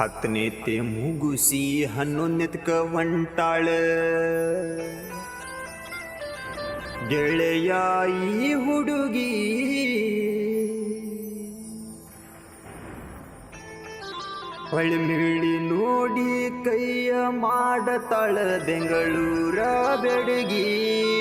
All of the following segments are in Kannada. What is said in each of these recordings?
ಹತ್ತನೇತೆ ಮುಗುಸಿ ಹನ್ನೊಂದಕ ಒಂಟಾಳ. ಗೆಳೆಯ ಈ ಹುಡುಗಿ. ಹೊಳಿಮಿಳಿ ನೋಡಿ ಕೈಯ ಮಾಡತಾಳ ಬೆಂಗಳೂರ ಬೆಡಗಿ.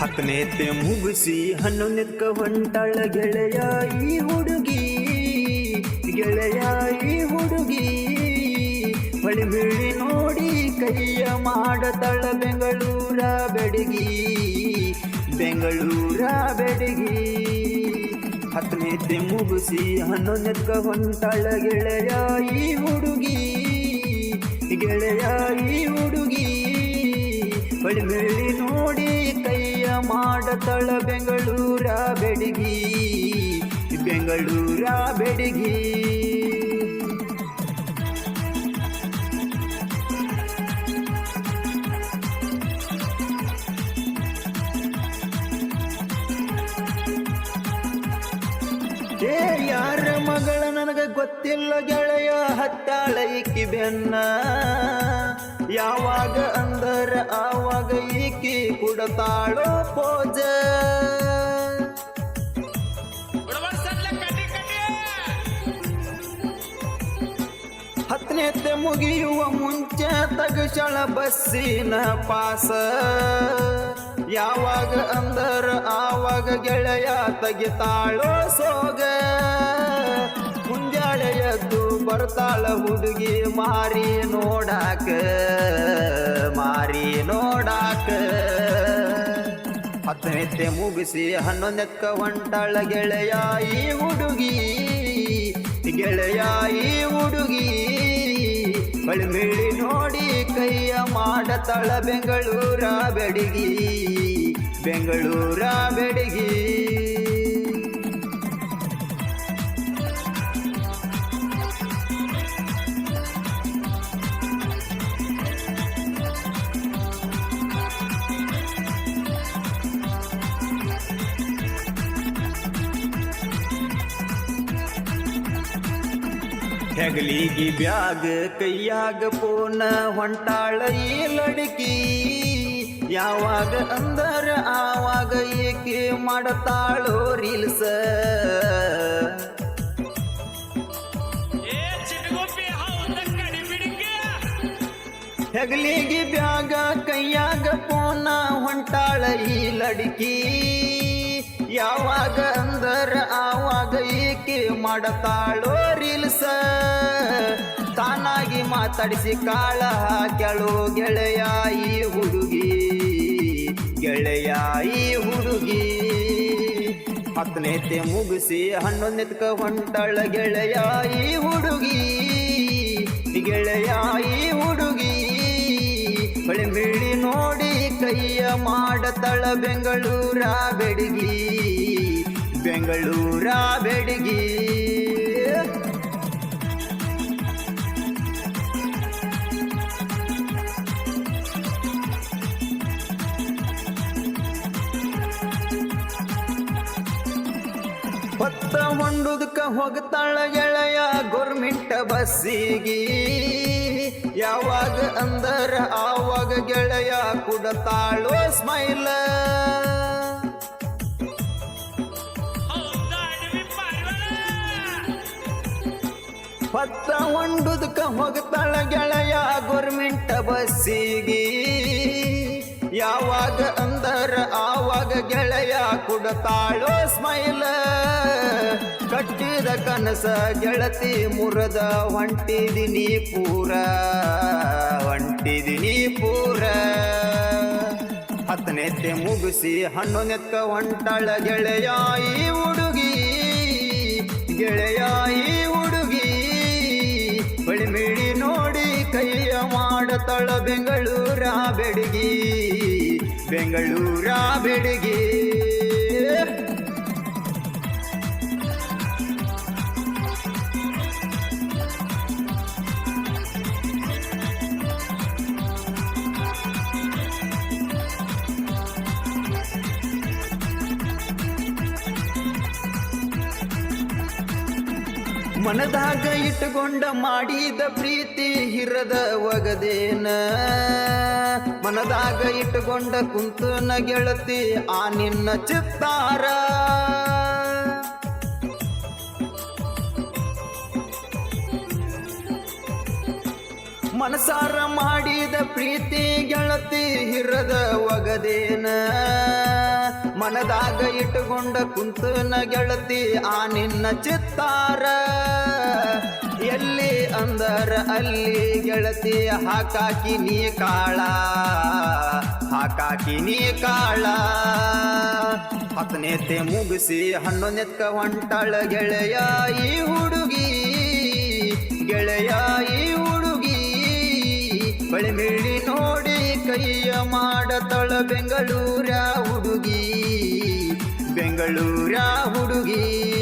ಹತ್ತನೇತೆ ಮುಗಿಸಿ ಹನ್ನೊಂದಕ್ಕ ಹೊಂಟಾಳ ಗೆಳೆಯ ಈ ಹುಡುಗಿ. ಗೆಳೆಯ ಈ ಹುಡುಗಿ ಹೊಳಿಬಿಳಿ ನೋಡಿ ಕೈಯ ಮಾಡತಳ ಬೆಂಗಳೂರ ಬೆಡಗಿ. ಬೆಂಗಳೂರ ಬೆಡಗಿ. ಹತ್ತನೇತೆ ಮುಗಿಸಿ ಹನ್ನೊಂದಕ್ಕ ಹೊಂಟಾಳ ಗೆಳೆಯ ಈ ಹುಡುಗಿ. ಗೆಳೆಯ ಈ ಹುಡುಗಿ ಹೊಳಿಮೆಳಿ ನೋಡಿ ಕೈಯ ಮಾಡತಳ ಬೆಂಗಳೂರ ಬೆಡಗಿ. ಬೆಂಗಳೂರ ಬೆಡಗಿ. ಏ ಯಾರ ಮಗಳ ನನಗೆ ಗೊತ್ತಿಲ್ಲ ಗೆಳೆಯ ಹತ್ತಾಳ ಇಕ್ಕಿ ಬೆನ್ನ. ಯಾವಾಗ ಅಂದರ ಆವಾಗ ಈಕಿ ಕುಡತಾಳೋ ಪೋಜ. ಹತ್ತನೇತೆ ಮುಗಿಯುವ ಮುಂಚೆ ತಗಸಳ ಬಸ್ಸಿನ ಪಾಸ. ಯಾವಾಗ ಅಂದರ ಆವಾಗ ಗೆಳೆಯ ತೆಗಿತಾಳೋ ಸೋಗ. ಮುಂಜಾಳೆ ಎದ್ದು ಬರ್ತಾಳ ಹುಡುಗಿ ಮಾರಿ ನೋಡಾಕ ಮಾರಿ ನೋಡಾಕ. ಹತ್ತನೆತ್ತೆ ಮುಗಿಸಿ ಹನ್ನೊಂದಕ್ಕ ಒಂಟಾಳ ಗೆಳೆಯ ಈ ಹುಡುಗಿ ಈ ಹುಡುಗಿ. ಬಳಿಮಿಳಿ ನೋಡಿ ಕೈಯ ಮಾಡತಾಳ ಬೆಂಗಳೂರ ಬೆಡಗಿ ಬೆಂಗಳೂರ ಬೆಡಗಿ. ಹೆಗಲಿಗಿ ಬ್ಯಾಗ ಕೈಯಾಗ ಪೋನ ಹೊಂಟಾಳ ಈ ಲಡಕಿ. ಯಾವಾಗ ಅಂದರ ಆವಾಗ ಏಕೆ ಮಾಡತಾಳೋ ರೀಲ್ಸ. ಹೆಗಲಿಗಿ ಬ್ಯಾಗ ಕೈಯಾಗ ಪೋನ ಹೊಂಟಾಳ ಈ ಲಡಕಿ. ಯಾವಾಗ ಅಂದರ ಆವಾಗ ಏಕೆ ಮಾಡತಾಳೋ ರೀಲ್ಸ. ತಾನಾಗಿ ಮಾತಾಡಿಸಿ ಕಾಳ ಹಾಕ್ಯಾಳೋ ಗೆಳೆಯ ಈ ಹುಡುಗಿ. ಗೆಳೆಯ ಈ ಹುಡುಗಿ. ಹತ್ತನೇತೆ ಮುಗಿಸಿ ಹನ್ನೊಂದನೇತ್ಕ ಹೊಂಟಾಳ ಗೆಳೆಯ ಈ ಹುಡುಗಿ. ಗೆಳೆಯ ಈ ಹುಡುಗಿ. ಹೊಳಿಮಿಳಿ ನೋಡಿ ಕೈಯ ಮಾಡತಳ ಬೆಂಗಳೂರ ಬೆಡಗಿ. ಬೆಂಗಳೂರ ಬೆಡಗಿ. ಹೊತ್ತ ಹೊಂಡುದಕ್ಕ ಹೋಗ್ತಾಳ ಗೆಳೆಯ ಗೋರ್ಮೆಂಟ್ ಬಸ್ಸಿಗೆ. ಯಾವಾಗ ಅಂದರ ಆವಾಗ ಗೆಳೆಯ ಕುಡತಾಳೋ ಸ್ಮೈಲ ಹೊತ್ತ ಹೊಂಡುದಕ್ಕ ಹೋಗ್ತಾಳ ಗೆಳೆಯ ಗೋರ್ಮೆಂಟ್ ಬಸ್ಸಿಗೆ. ಯಾವಾಗ ಅಂದರ ಆವಾಗ ಗೆಳೆಯ ಕುಡತಾಳೋ ಸ್ಮೈಲ ಕಟ್ಟಿದ ಕನಸ ಗೆಳತಿ ಮುರದ ಹೊಂಟಿದಿನಿ ಪೂರ ಹೊಂಟಿದಿನಿ ಪೂರ. ಹತ್ತನೇತೆ ಮುಗಿಸಿ ಹನ್ನೊಂದಕ್ಕ ಹೊಂಟಾಳ ಗೆಳೆಯ ಈ ಹುಡುಗಿ. ಗೆಳೆಯ ಮಾಡತಳ ಬೆಂಗಳೂರ ಬೆಡಗಿ ಬೆಂಗಳೂರ ಬೆಳಗ್ಗೆ ಮನದಾಗ ಇಟ್ಟುಕೊಂಡ ಮಾಡಿದ ಪ್ರೀತಿ ಹಿರದ ಒಗದೇನ. ಮನದಾಗ ಇಟ್ಟುಕೊಂಡ ಕುಂತನ ಗೆಳತಿ ಆ ನಿನ್ನ ಚಿತ್ತಾರ. ಮನಸಾರ ಮಾಡಿದ ಪ್ರೀತಿ ಗೆಳತಿ ಹಿರದ ಒಗದೇನ. ಮನದಾಗ ಇಟ್ಟುಕೊಂಡ ಕುಂತನ ಗೆಳತಿ ಆ ನಿನ್ನ ಚಿತ್ತಾರ. ಎಲ್ಲಿ ಅಂದರ ಅಲ್ಲಿ ಗೆಳತಿ, ಹಾಕಾಕಿ ನೀ ಕಾಳ, ಹಾಕಾಕಿ ನೀ ಕಾಳ. ಹತ್ತನೇತೆ ಮುಗಿಸಿ ಹನ್ನೊಂದೆತ್ಕ ಹೊಂಟಾಳ ಗೆಳೆಯ ಈ ಹುಡುಗಿ, ಗೆಳೆಯ ಈ ಹುಡುಗಿ. ಬಳಿಮಿಳಿ ನೋಡಿ ಕೈಯ ಮಾಡತಳ ಬೆಂಗಳೂರ ಹುಡುಗಿ. ಬೆಂಗಳೂರ ಹುಡುಗಿ.